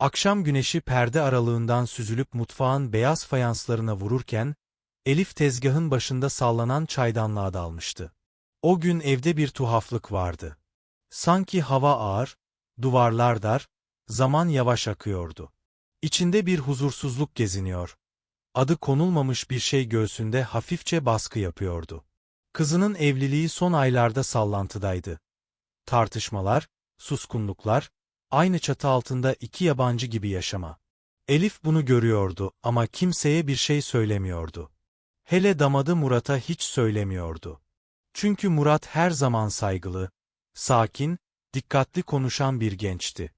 Akşam güneşi perde aralığından süzülüp mutfağın beyaz fayanslarına vururken, Elif tezgahın başında sallanan çaydanlığa dalmıştı. O gün evde bir tuhaflık vardı. Sanki hava ağır, duvarlar dar, zaman yavaş akıyordu. İçinde bir huzursuzluk geziniyor. Adı konulmamış bir şey göğsünde hafifçe baskı yapıyordu. Kızının evliliği son aylarda sallantıdaydı. Tartışmalar, suskunluklar, aynı çatı altında iki yabancı gibi yaşama. Elif bunu görüyordu ama kimseye bir şey söylemiyordu. Hele damadı Murat'a hiç söylemiyordu. Çünkü Murat her zaman saygılı, sakin, dikkatli konuşan bir gençti.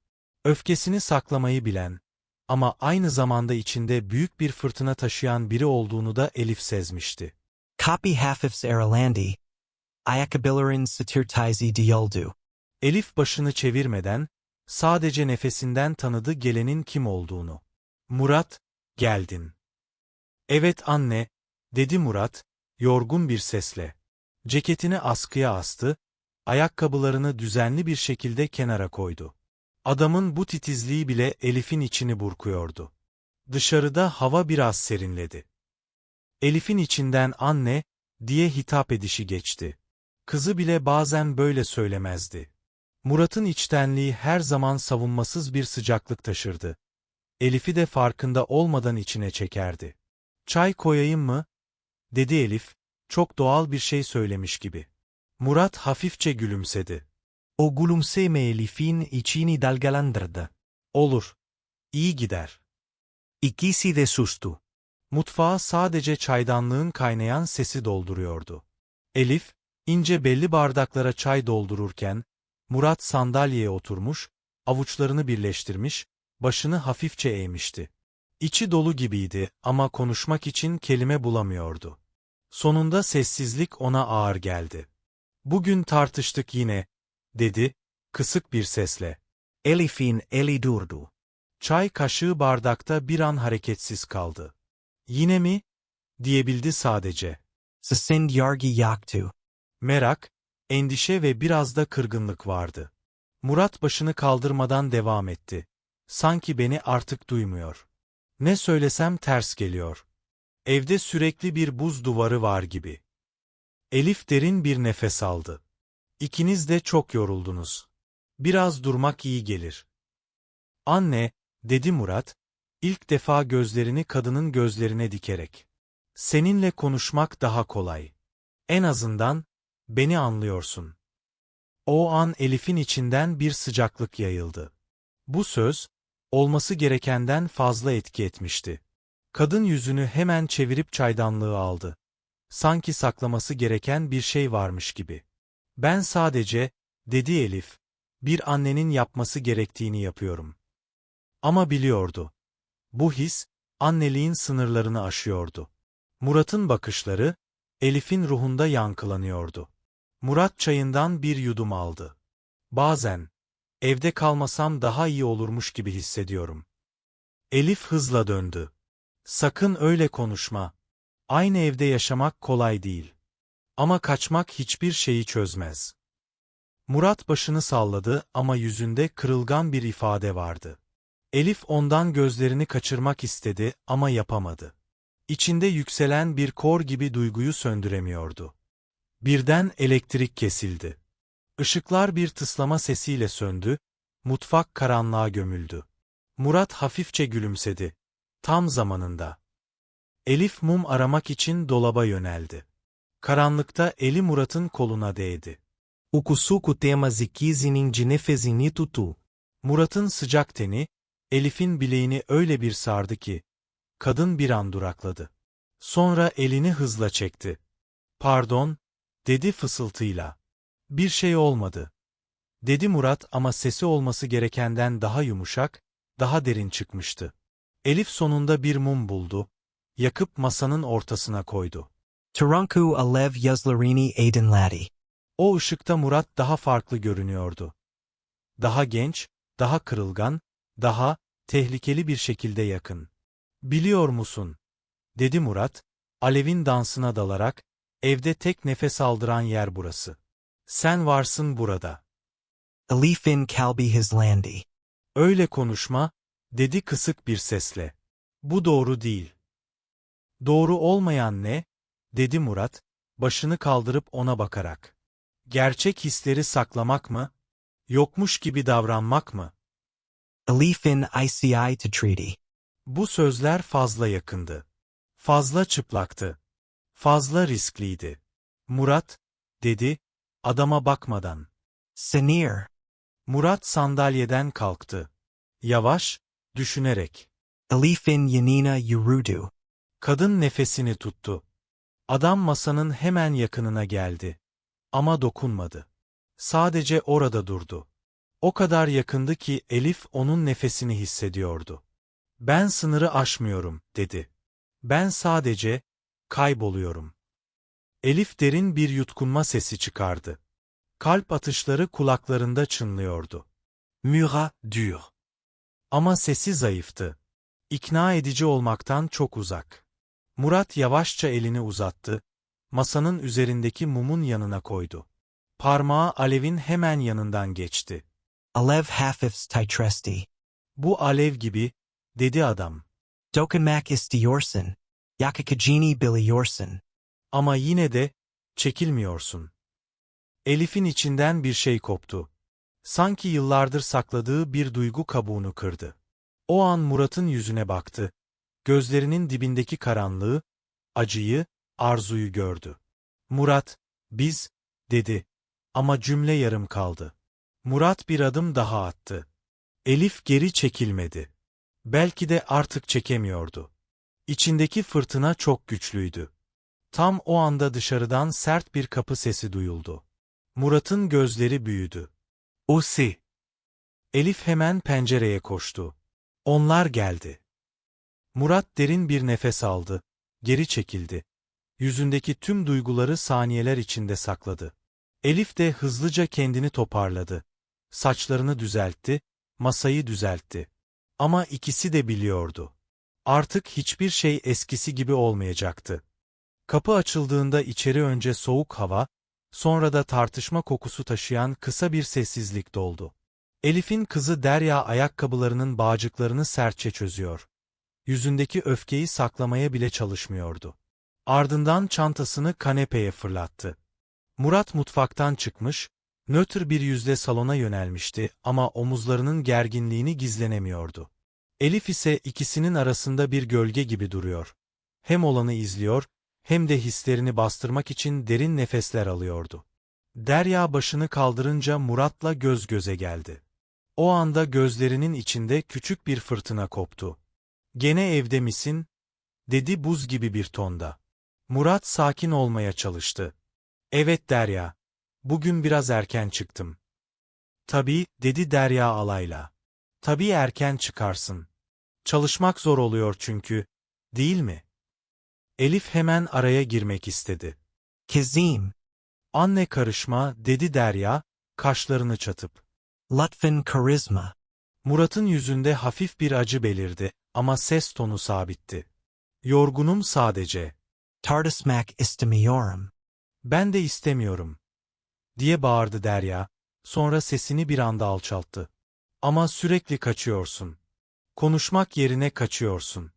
Öfkesini saklamayı bilen ama aynı zamanda içinde büyük bir fırtına taşıyan biri olduğunu da Elif sezmişti. Copy hafifs Aralandi. Ayakabilirin satirtizi diyoldu. Elif başını çevirmeden, sadece nefesinden tanıdı gelenin kim olduğunu. Murat, geldin. Evet anne, dedi Murat, yorgun bir sesle. Ceketini askıya astı, ayakkabılarını düzenli bir şekilde kenara koydu. Adamın bu titizliği bile Elif'in içini burkuyordu. Dışarıda hava biraz serinledi. Elif'in içinden anne, diye hitap edişi geçti. Kızı bile bazen böyle söylemezdi. Murat'ın içtenliği her zaman savunmasız bir sıcaklık taşırdı. Elif'i de farkında olmadan içine çekerdi. Çay koyayım mı? dedi Elif, çok doğal bir şey söylemiş gibi. Murat hafifçe gülümsedi. O gülümseme Elif'in içini dalgalandırdı. Olur. İyi gider. İkisi de sustu. Mutfağa sadece çaydanlığın kaynayan sesi dolduruyordu. Elif, ince belli bardaklara çay doldururken, Murat sandalyeye oturmuş, avuçlarını birleştirmiş, başını hafifçe eğmişti. İçi dolu gibiydi ama konuşmak için kelime bulamıyordu. Sonunda sessizlik ona ağır geldi. Bugün tartıştık yine, dedi, kısık bir sesle. Elif'in eli durdu. Çay kaşığı bardakta bir an hareketsiz kaldı. Yine mi? diyebildi sadece. Sasind yargi yaktu. Merak, endişe ve biraz da kırgınlık vardı. Murat başını kaldırmadan devam etti. Sanki beni artık duymuyor. Ne söylesem ters geliyor. Evde sürekli bir buz duvarı var gibi. Elif derin bir nefes aldı. İkiniz de çok yoruldunuz. Biraz durmak iyi gelir. Anne, dedi Murat, ilk defa gözlerini kadının gözlerine dikerek. Seninle konuşmak daha kolay. En azından, beni anlıyorsun. O an Elif'in içinden bir sıcaklık yayıldı. Bu söz, olması gerekenden fazla etki etmişti. Kadın yüzünü hemen çevirip çaydanlığı aldı. Sanki saklaması gereken bir şey varmış gibi. Ben sadece, dedi Elif, bir annenin yapması gerektiğini yapıyorum. Ama biliyordu. Bu his, anneliğin sınırlarını aşıyordu. Murat'ın bakışları, Elif'in ruhunda yankılanıyordu. Murat çayından bir yudum aldı. Bazen, evde kalmasam daha iyi olurmuş gibi hissediyorum. Elif hızla döndü. Sakın öyle konuşma. Aynı evde yaşamak kolay değil. Ama kaçmak hiçbir şeyi çözmez. Murat başını salladı ama yüzünde kırılgan bir ifade vardı. Elif ondan gözlerini kaçırmak istedi ama yapamadı. İçinde yükselen bir kor gibi duyguyu söndüremiyordu. Birden elektrik kesildi. Işıklar bir tıslama sesiyle söndü, mutfak karanlığa gömüldü. Murat hafifçe gülümsedi. Tam zamanında. Elif mum aramak için dolaba yöneldi. Karanlıkta eli Murat'ın koluna değdi. Ukusuku tema zikizinin cinefezini tutu. Murat'ın sıcak teni, Elif'in bileğini öyle bir sardı ki, kadın bir an durakladı. Sonra elini hızla çekti. Pardon, dedi fısıltıyla. Bir şey olmadı. Dedi Murat ama sesi olması gerekenden daha yumuşak, daha derin çıkmıştı. Elif sonunda bir mum buldu, yakıp masanın ortasına koydu. Taranku alev yazlarini aydınladi. O ışıkta Murat daha farklı görünüyordu. Daha genç, daha kırılgan, daha tehlikeli bir şekilde yakın. Biliyor musun? dedi Murat, Alev'in dansına dalarak, evde tek nefes aldıran yer burası. Sen varsın burada. Elifin kalbi hizlandi. Öyle konuşma, dedi kısık bir sesle. Bu doğru değil. Doğru olmayan ne? dedi Murat, başını kaldırıp ona bakarak. Gerçek hisleri saklamak mı? Yokmuş gibi davranmak mı? Elif in ICI to treaty. Bu sözler fazla yakındı. Fazla çıplaktı. Fazla riskliydi. Murat, dedi, adama bakmadan. Sinir. Murat sandalyeden kalktı. Yavaş, düşünerek. Elif in Yanina Yurudu. Kadın nefesini tuttu. Adam masanın hemen yakınına geldi. Ama dokunmadı. Sadece orada durdu. O kadar yakındı ki Elif onun nefesini hissediyordu. Ben sınırı aşmıyorum, dedi. Ben sadece kayboluyorum. Elif derin bir yutkunma sesi çıkardı. Kalp atışları kulaklarında çınlıyordu. Murat dur. Ama sesi zayıftı. İkna edici olmaktan çok uzak. Murat yavaşça elini uzattı, masanın üzerindeki mumun yanına koydu. Parmağı alevin hemen yanından geçti. Alev hafifs titresti. Bu alev gibi, dedi adam. Dokunmak istiyorsun. Yakakajini biliyorsun. Ama yine de, çekilmiyorsun. Elif'in içinden bir şey koptu. Sanki yıllardır sakladığı bir duygu kabuğunu kırdı. O an Murat'ın yüzüne baktı. Gözlerinin dibindeki karanlığı, acıyı, arzuyu gördü. Murat, biz, dedi. Ama cümle yarım kaldı. Murat bir adım daha attı. Elif geri çekilmedi. Belki de artık çekemiyordu. İçindeki fırtına çok güçlüydü. Tam o anda dışarıdan sert bir kapı sesi duyuldu. Murat'ın gözleri büyüdü. Usi. Elif hemen pencereye koştu. Onlar geldi. Murat derin bir nefes aldı, geri çekildi. Yüzündeki tüm duyguları saniyeler içinde sakladı. Elif de hızlıca kendini toparladı. Saçlarını düzeltti, masayı düzeltti. Ama ikisi de biliyordu. Artık hiçbir şey eskisi gibi olmayacaktı. Kapı açıldığında içeri önce soğuk hava, sonra da tartışma kokusu taşıyan kısa bir sessizlik doldu. Elif'in kızı Derya ayakkabılarının bağcıklarını sertçe çözüyor. Yüzündeki öfkeyi saklamaya bile çalışmıyordu. Ardından çantasını kanepeye fırlattı. Murat mutfaktan çıkmış, nötr bir yüzle salona yönelmişti ama omuzlarının gerginliğini gizlenemiyordu. Elif ise ikisinin arasında bir gölge gibi duruyor. Hem olanı izliyor, hem de hislerini bastırmak için derin nefesler alıyordu. Derya başını kaldırınca Murat'la göz göze geldi. O anda gözlerinin içinde küçük bir fırtına koptu. Gene evde misin? dedi buz gibi bir tonda. Murat sakin olmaya çalıştı. Evet Derya. Bugün biraz erken çıktım. Tabii, dedi Derya alayla. Tabii erken çıkarsın. Çalışmak zor oluyor çünkü, değil mi? Elif hemen araya girmek istedi. Kazim. Anne karışma, dedi Derya, kaşlarını çatıp. Lutfen karizma. Murat'ın yüzünde hafif bir acı belirdi ama ses tonu sabitti. Yorgunum sadece. Tartışmak istemiyorum. Ben de istemiyorum. Diye bağırdı Derya, sonra sesini bir anda alçalttı. Ama sürekli kaçıyorsun. Konuşmak yerine kaçıyorsun.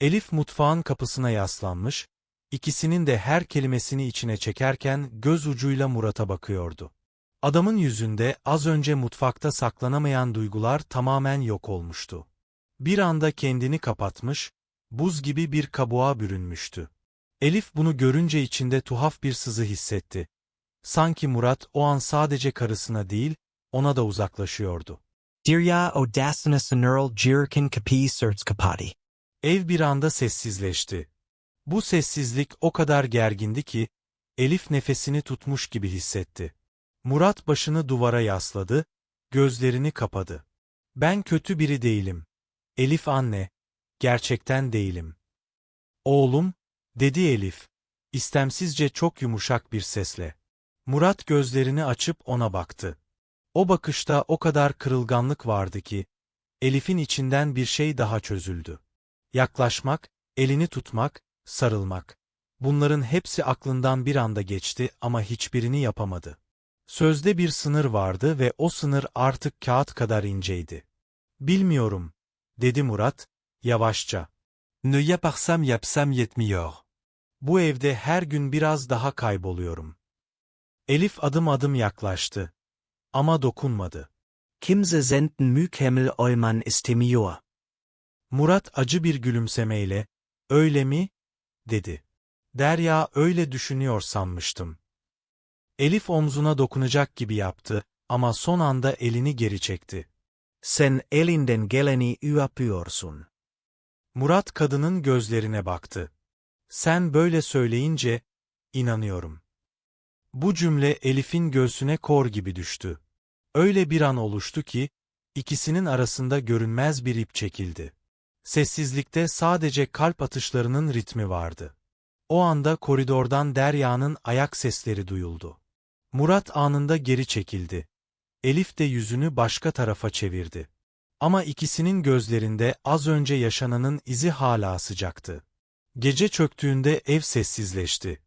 Elif mutfağın kapısına yaslanmış, ikisinin de her kelimesini içine çekerken göz ucuyla Murat'a bakıyordu. Adamın yüzünde az önce mutfakta saklanamayan duygular tamamen yok olmuştu. Bir anda kendini kapatmış, buz gibi bir kabuğa bürünmüştü. Elif bunu görünce içinde tuhaf bir sızı hissetti. Sanki Murat o an sadece karısına değil, ona da uzaklaşıyordu. Dirya odasına sınırıl jirkin kapi sırts kapati. Ev bir anda sessizleşti. Bu sessizlik o kadar gergindi ki, Elif nefesini tutmuş gibi hissetti. Murat başını duvara yasladı, gözlerini kapadı. Ben kötü biri değilim. Elif anne, gerçekten değilim. Oğlum, dedi Elif, istemsizce çok yumuşak bir sesle. Murat gözlerini açıp ona baktı. O bakışta o kadar kırılganlık vardı ki, Elif'in içinden bir şey daha çözüldü. Yaklaşmak, elini tutmak, sarılmak. Bunların hepsi aklından bir anda geçti ama hiçbirini yapamadı. Sözde bir sınır vardı ve o sınır artık kağıt kadar inceydi. Bilmiyorum, dedi Murat, yavaşça. Ne yaparsam yapsam yetmiyor. Bu evde her gün biraz daha kayboluyorum. Elif adım adım yaklaştı. Ama dokunmadı. Kimse senden mykemmel Eumann istemiyor. Murat acı bir gülümsemeyle, öyle mi? dedi. Derya öyle düşünüyor sanmıştım. Elif omzuna dokunacak gibi yaptı ama son anda elini geri çekti. Sen elinden geleni yapıyorsun. Murat kadının gözlerine baktı. Sen böyle söyleyince, inanıyorum. Bu cümle Elif'in göğsüne kor gibi düştü. Öyle bir an oluştu ki, ikisinin arasında görünmez bir ip çekildi. Sessizlikte sadece kalp atışlarının ritmi vardı. O anda koridordan Derya'nın ayak sesleri duyuldu. Murat anında geri çekildi. Elif de yüzünü başka tarafa çevirdi. Ama ikisinin gözlerinde az önce yaşananın izi hala sıcaktı. Gece çöktüğünde ev sessizleşti.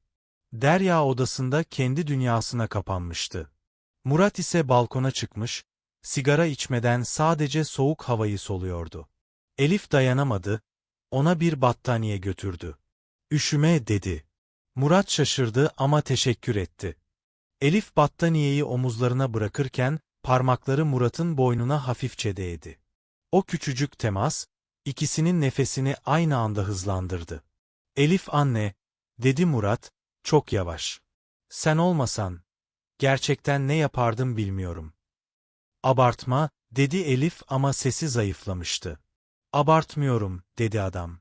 Derya odasında kendi dünyasına kapanmıştı. Murat ise balkona çıkmış, sigara içmeden sadece soğuk havayı soluyordu. Elif dayanamadı, ona bir battaniye götürdü. Üşüme dedi. Murat şaşırdı ama teşekkür etti. Elif battaniyeyi omuzlarına bırakırken, parmakları Murat'ın boynuna hafifçe değdi. O küçücük temas, ikisinin nefesini aynı anda hızlandırdı. Elif anne, dedi Murat, çok yavaş. Sen olmasan, gerçekten ne yapardım bilmiyorum. Abartma, dedi Elif ama sesi zayıflamıştı. Abartmıyorum, dedi adam.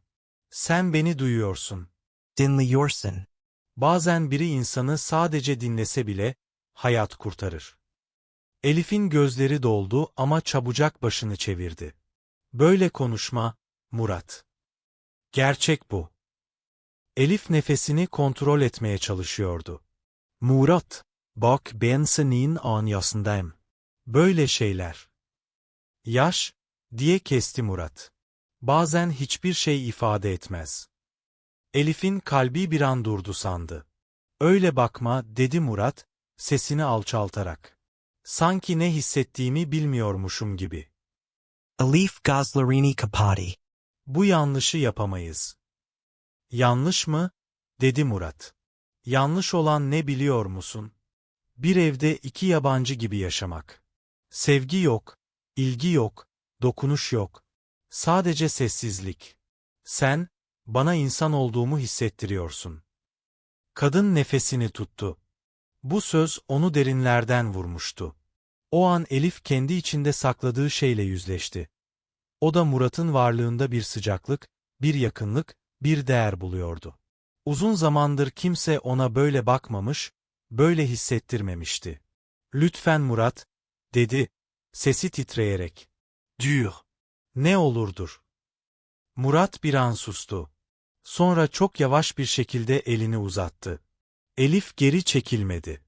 Sen beni duyuyorsun. Dinliyorsun. Bazen biri insanı sadece dinlese bile, hayat kurtarır. Elif'in gözleri doldu ama çabucak başını çevirdi. Böyle konuşma, Murat. Gerçek bu. Elif nefesini kontrol etmeye çalışıyordu. Murat, bak ben senin anyasındayım. Böyle şeyler. Yaş, diye kesti Murat. Bazen hiçbir şey ifade etmez. Elif'in kalbi bir an durdu sandı. Öyle bakma, dedi Murat, sesini alçaltarak. Sanki ne hissettiğimi bilmiyormuşum gibi. Elif Gazlarini Kapati. Bu yanlışı yapamayız. Yanlış mı? dedi Murat. Yanlış olan ne biliyor musun? Bir evde iki yabancı gibi yaşamak. Sevgi yok, ilgi yok, dokunuş yok. Sadece sessizlik. Sen, bana insan olduğumu hissettiriyorsun. Kadın nefesini tuttu. Bu söz onu derinlerden vurmuştu. O an Elif kendi içinde sakladığı şeyle yüzleşti. O da Murat'ın varlığında bir sıcaklık, bir yakınlık, bir değer buluyordu. Uzun zamandır kimse ona böyle bakmamış, böyle hissettirmemişti. Lütfen Murat, dedi, sesi titreyerek. Dur. Ne olurdur. Murat bir an sustu. Sonra çok yavaş bir şekilde elini uzattı. Elif geri çekilmedi.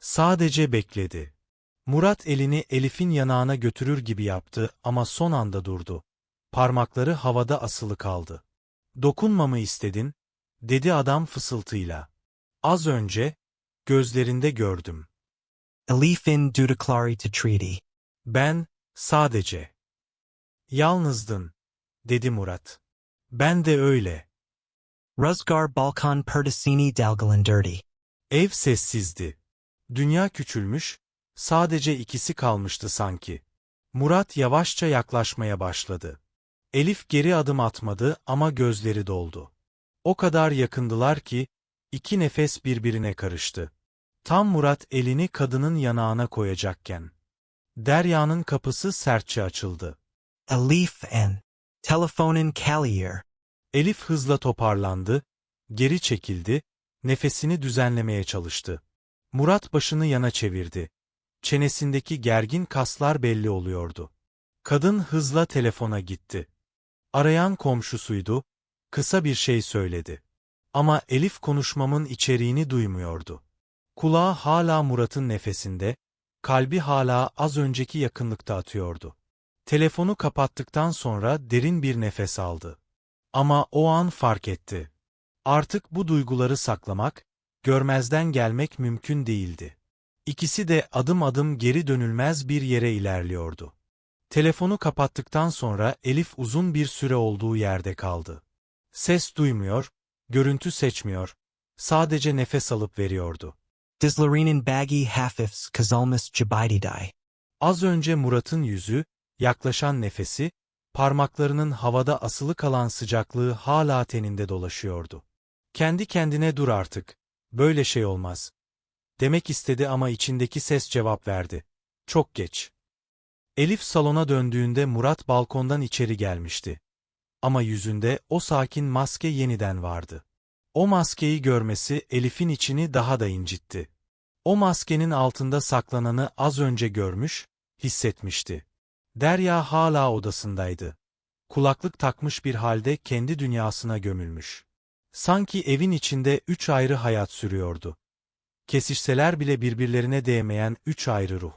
Sadece bekledi. Murat elini Elif'in yanağına götürür gibi yaptı ama son anda durdu. Parmakları havada asılı kaldı. Dokunmamı istedin, dedi adam fısıltıyla. Az önce, gözlerinde gördüm. Elifin Dudaclari to Treaty. Ben, sadece. Yalnızdın, dedi Murat. Ben de öyle. Ruzgar Balkan Pertasini Dalgalandirty. Ev sessizdi. Dünya küçülmüş, sadece ikisi kalmıştı sanki. Murat yavaşça yaklaşmaya başladı. Elif geri adım atmadı ama gözleri doldu. O kadar yakındılar ki, iki nefes birbirine karıştı. Tam Murat elini kadının yanağına koyacakken. Derya'nın kapısı sertçe açıldı. Elif and Telefonin Callier. Elif hızla toparlandı, geri çekildi, nefesini düzenlemeye çalıştı. Murat başını yana çevirdi. Çenesindeki gergin kaslar belli oluyordu. Kadın hızla telefona gitti. Arayan komşusuydu, kısa bir şey söyledi. Ama Elif konuşmamın içeriğini duymuyordu. Kulağı hala Murat'ın nefesinde, kalbi hala az önceki yakınlıkta atıyordu. Telefonu kapattıktan sonra derin bir nefes aldı. Ama o an fark etti. Artık bu duyguları saklamak, görmezden gelmek mümkün değildi. İkisi de adım adım geri dönülmez bir yere ilerliyordu. Telefonu kapattıktan sonra Elif uzun bir süre olduğu yerde kaldı. Ses duymuyor, görüntü seçmiyor, sadece nefes alıp veriyordu. Dizlarinin baggy hafifs kazalmas jabididai. Az önce Murat'ın yüzü, yaklaşan nefesi, parmaklarının havada asılı kalan sıcaklığı hala teninde dolaşıyordu. Kendi kendine dur artık, böyle şey olmaz. Demek istedi ama içindeki ses cevap verdi. Çok geç. Elif salona döndüğünde Murat balkondan içeri gelmişti. Ama yüzünde o sakin maske yeniden vardı. O maskeyi görmesi Elif'in içini daha da incitti. O maskenin altında saklananı az önce görmüş, hissetmişti. Derya hala odasındaydı. Kulaklık takmış bir halde kendi dünyasına gömülmüş. Sanki evin içinde üç ayrı hayat sürüyordu. Kesişseler bile birbirlerine değmeyen üç ayrı ruh.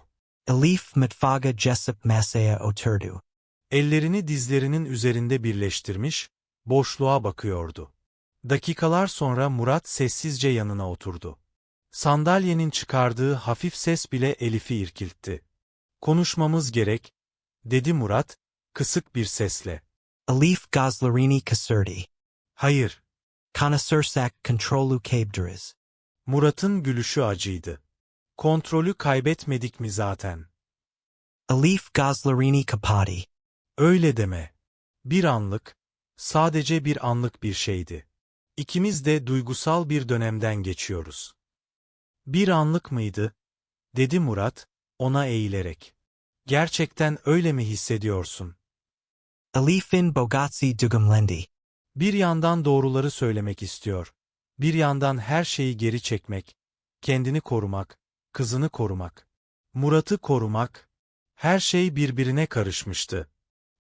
Elif Matfaga Jessup Masaya Oturdu. Ellerini dizlerinin üzerinde birleştirmiş, boşluğa bakıyordu. Dakikalar sonra Murat sessizce yanına oturdu. Sandalyenin çıkardığı hafif ses bile Elif'i irkiltti. Konuşmamız gerek, dedi Murat, kısık bir sesle. Elif Gazlarini Kasurdi. Hayır, Kanasırsak Kontrolu Kabdiriz. Murat'ın gülüşü acıydı. Kontrolü kaybetmedik mi zaten? Elif Gazlarini Kapadi. Öyle deme. Bir anlık, sadece bir anlık bir şeydi. İkimiz de duygusal bir dönemden geçiyoruz. Bir anlık mıydı? dedi Murat, ona eğilerek. Gerçekten öyle mi hissediyorsun? Elifin Bogatsi Dugumlendi. Bir yandan doğruları söylemek istiyor. Bir yandan her şeyi geri çekmek, kendini korumak, kızını korumak, Murat'ı korumak, her şey birbirine karışmıştı.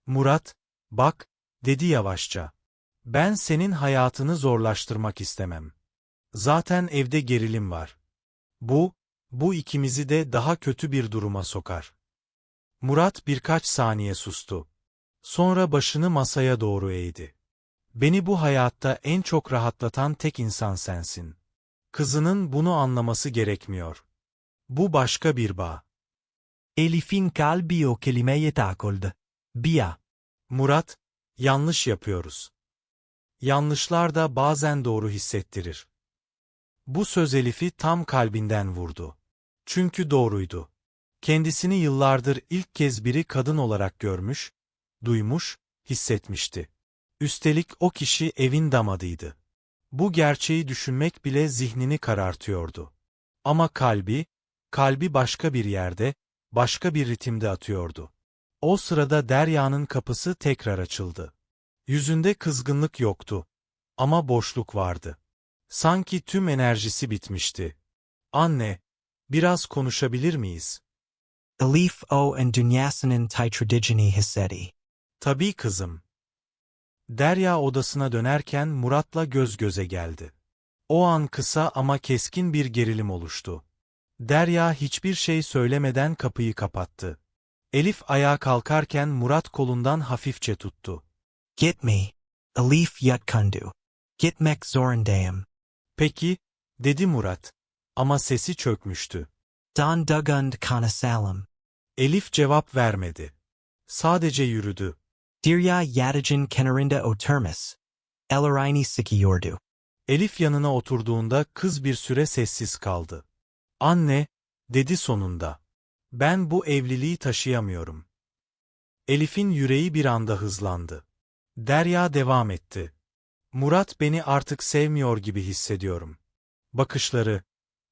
Murat, bak, dedi yavaşça. Ben senin hayatını zorlaştırmak istemem. Zaten evde gerilim var. Bu, bu ikimizi de daha kötü bir duruma sokar. Murat birkaç saniye sustu. Sonra başını masaya doğru eğdi. Beni bu hayatta en çok rahatlatan tek insan sensin. Kızının bunu anlaması gerekmiyor. Bu başka bir bağ. Elifin kalbi o kelimeye takold. Bia. Murat, yanlış yapıyoruz. Yanlışlar da bazen doğru hissettirir. Bu söz Elif'i tam kalbinden vurdu. Çünkü doğruydu. Kendisini yıllardır ilk kez biri kadın olarak görmüş, duymuş, hissetmişti. Üstelik o kişi evin damadıydı. Bu gerçeği düşünmek bile zihnini karartıyordu. Ama kalbi, kalbi başka bir yerde, başka bir ritimde atıyordu. O sırada Derya'nın kapısı tekrar açıldı. Yüzünde kızgınlık yoktu. Ama boşluk vardı. Sanki tüm enerjisi bitmişti. Anne, biraz konuşabilir miyiz? Elif o and Dunyasinin Titradigini Hissedi. Tabii kızım. Derya odasına dönerken Murat'la göz göze geldi. O an kısa ama keskin bir gerilim oluştu. Derya hiçbir şey söylemeden kapıyı kapattı. Elif ayağa kalkarken Murat kolundan hafifçe tuttu. Get me. Elif Yutkundu. Gitmek zorundayım. Peki, dedi Murat. Ama sesi çökmüştü. Don Dugund Kanasalam. Elif cevap vermedi. Sadece yürüdü. Dirya Yadijin Kenarinda Oturmis. Elarini Sikiyordu. Elif yanına oturduğunda kız bir süre sessiz kaldı. Anne, dedi sonunda. Ben bu evliliği taşıyamıyorum. Elif'in yüreği bir anda hızlandı. Derya devam etti. Murat beni artık sevmiyor gibi hissediyorum. Bakışları,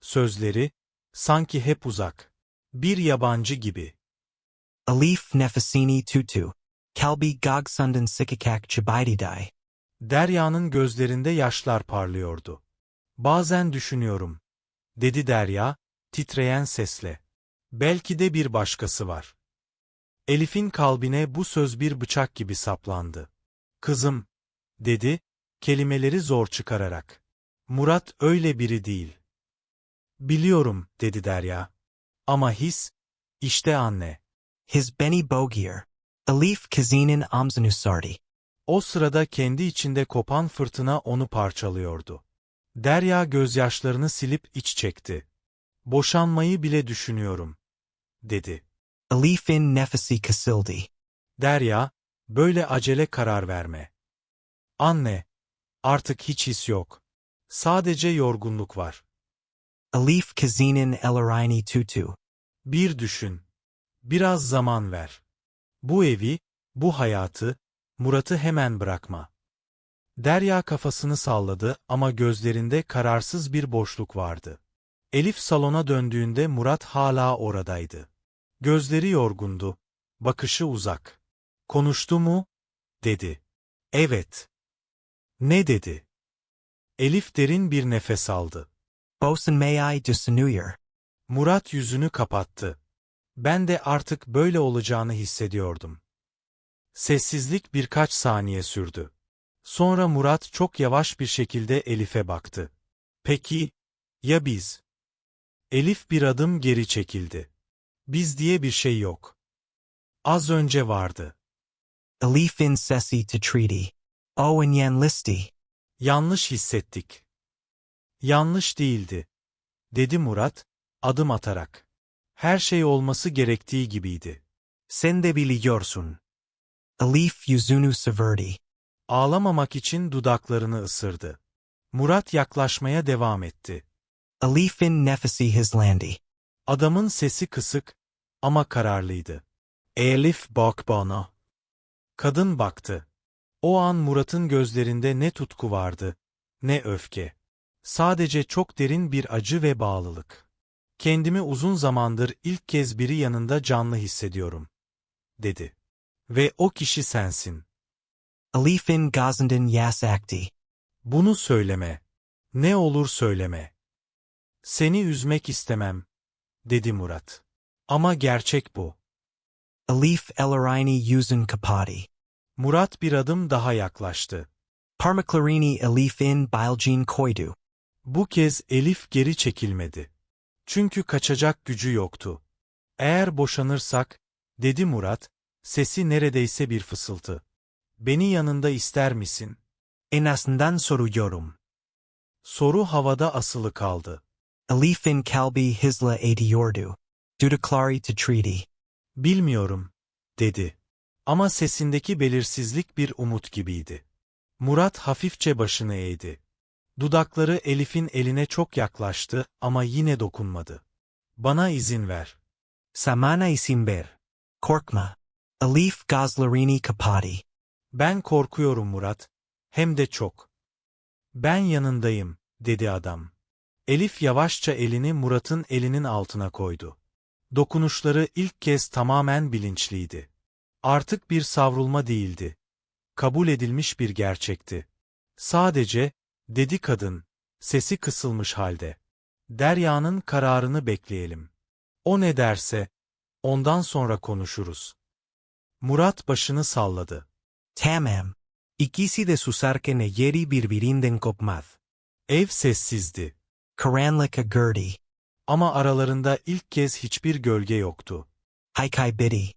sözleri, sanki hep uzak. Bir yabancı gibi. Elif Nefesini Tutu. Kalbi Gogsundan Sikikak Chibididai. Derya'nın gözlerinde yaşlar parlıyordu. Bazen düşünüyorum, dedi Derya, titreyen sesle. Belki de bir başkası var. Elif'in kalbine bu söz bir bıçak gibi saplandı. Kızım, dedi, kelimeleri zor çıkararak. Murat öyle biri değil. Biliyorum, dedi Derya. Ama his, işte anne. His Beni Bogier. Elif Kazinin Amzanusardi. O sırada kendi içinde kopan fırtına onu parçalıyordu. Derya gözyaşlarını silip iç çekti. Boşanmayı bile düşünüyorum, dedi. Elifin Nefesi Kasildi. Derya, böyle acele karar verme. Anne, artık hiç his yok. Sadece yorgunluk var. Elif kazinin elarini tutu. Bir düşün. Biraz zaman ver. Bu evi, bu hayatı, Murat'ı hemen bırakma. Derya kafasını salladı ama gözlerinde kararsız bir boşluk vardı. Elif salona döndüğünde Murat hala oradaydı. Gözleri yorgundu, bakışı uzak. Konuştu mu? dedi. Evet. Ne dedi? Elif derin bir nefes aldı. Bosun may düşünüyor. Murat yüzünü kapattı. Ben de artık böyle olacağını hissediyordum. Sessizlik birkaç saniye sürdü. Sonra Murat çok yavaş bir şekilde Elif'e baktı. Peki, ya biz? Elif bir adım geri çekildi. Biz diye bir şey yok. Az önce vardı. Elifin sesi to treaty. O yan listi. Yanlış hissettik. Yanlış değildi, dedi Murat, adım atarak. Her şey olması gerektiği gibiydi. Sen de biliyorsun. Elif yüzünü severdi. Ağlamamak için dudaklarını ısırdı. Murat yaklaşmaya devam etti. Elifin nefesi hızlandı. Adamın sesi kısık ama kararlıydı. Elif bak bana. Kadın baktı. O an Murat'ın gözlerinde ne tutku vardı, ne öfke. Sadece çok derin bir acı ve bağlılık. Kendimi uzun zamandır ilk kez biri yanında canlı hissediyorum, dedi. Ve o kişi sensin. Elifin gazından yas akti. Bunu söyleme. Ne olur söyleme. Seni üzmek istemem, dedi Murat. Ama gerçek bu. Elif elarini yüzün kapati. Murat bir adım daha yaklaştı. Parmaklerini Elifin bilgin koydu. Bu kez Elif geri çekilmedi. Çünkü kaçacak gücü yoktu. Eğer boşanırsak, dedi Murat, sesi neredeyse bir fısıltı. Beni yanında ister misin? En azından soruyorum. Soru havada asılı kaldı. Elifin kalbi hızla ediyordu. Dudakları to treaty. Bilmiyorum, dedi. Ama sesindeki belirsizlik bir umut gibiydi. Murat hafifçe başını eğdi. Dudakları Elif'in eline çok yaklaştı ama yine dokunmadı. Bana izin ver. Samana isimber. Korkma. Elif gazlarini kapati. Ben korkuyorum Murat. Hem de çok. Ben yanındayım, dedi adam. Elif yavaşça elini Murat'ın elinin altına koydu. Dokunuşları ilk kez tamamen bilinçliydi. Artık bir savrulma değildi. Kabul edilmiş bir gerçekti. Sadece, dedi kadın, sesi kısılmış halde. Derya'nın kararını bekleyelim. O ne derse, ondan sonra konuşuruz. Murat başını salladı. Tamam. İkisi de susarken yeri birbirinden kopmaz. Ev sessizdi. Karanlık girdi. Ama aralarında ilk kez hiçbir gölge yoktu. Haykay bedi.